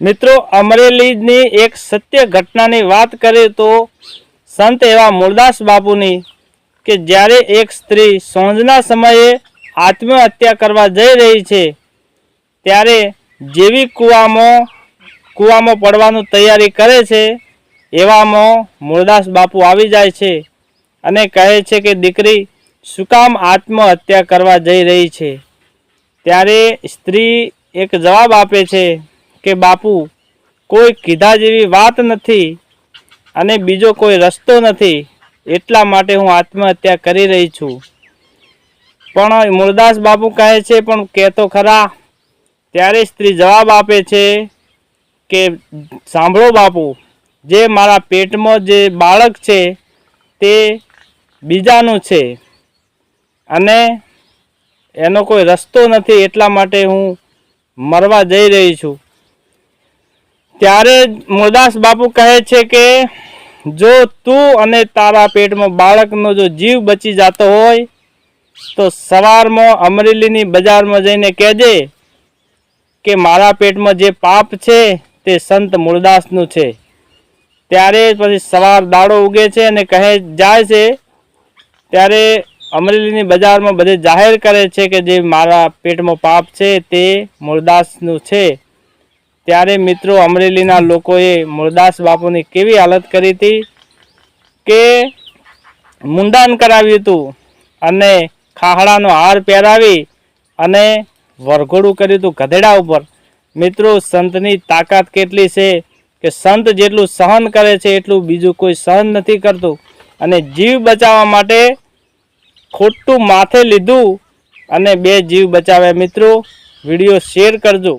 મિત્રો, અમરેલીની એક સત્ય ઘટનાની વાત કરીએ તો સંત એવા મૂળદાસ બાપુની કે જ્યારે એક સ્ત્રી સોંજના સમયે આત્મહત્યા કરવા જઈ રહી છે, ત્યારે જેવી કૂવામાં કૂવામાં પડવાનું તૈયારી કરે છે, એવામાં મૂળદાસ બાપુ આવી જાય છે અને કહે છે કે દીકરી, શું કામ આત્મહત્યા કરવા જઈ રહી છે? ત્યારે સ્ત્રી એક જવાબ આપે છે કે બાપુ, કોઈ કીધા જેવી વાત નથી અને બીજો કોઈ રસ્તો નથી, એટલા માટે હું આત્મહત્યા કરી રહી છું. પણ મૂળદાસ બાપુ કહે છે, પણ કહેતો ખરા, ત્યારે સ્ત્રી જવાબ આપે છે કે, સાંભળો બાપુ, જે મારા પેટમાં જે બાળક છે, તે બીજાનું છે અને એનો કોઈ રસ્તો નથી, એટલા માટે હું મરવા જઈ રહી છું. ત્યારે મોદાસ બાપુ કહે છે કે, જો તું અને તારા પેટમાં બાળકનો જો જીવ બચી જતો હોય, તો સવારમાં અમરેલીની બજારમાં જઈને કહેજે કે મારા પેટમાં જે પાપ છે, તે સંત મૂળદાસનું છે. ત્યારે પછી સવાર દાડો ઉગે છે અને કહે જાય છે, ત્યારે અમરેલીની બજારમાં બધે જાહેર કરે છે કે જે મારા પેટમાં પાપ છે, તે મૂળદાસનું છે. ત્યારે મિત્રો અમરેલીના લોકોએ મુરદાસ બાપુની કેવી હાલત કરી હતી કે મુંડાન કરાવ્યું હતું અને ખાહડાનો હાર પહેરાવી અને વરઘોડું કર્યું હતું ગધેડા ઉપર. મિત્રો, સંતની તાકાત કેટલી છે કે સંત જેટલું સહન કરે છે એટલું બીજું કોઈ સહન નથી કરતું. અને જીવ બચાવવા માટે ખોટું માથે લીધું અને બે જીવ બચાવ્યા. મિત્રો, વીડિયો શેર કરજો.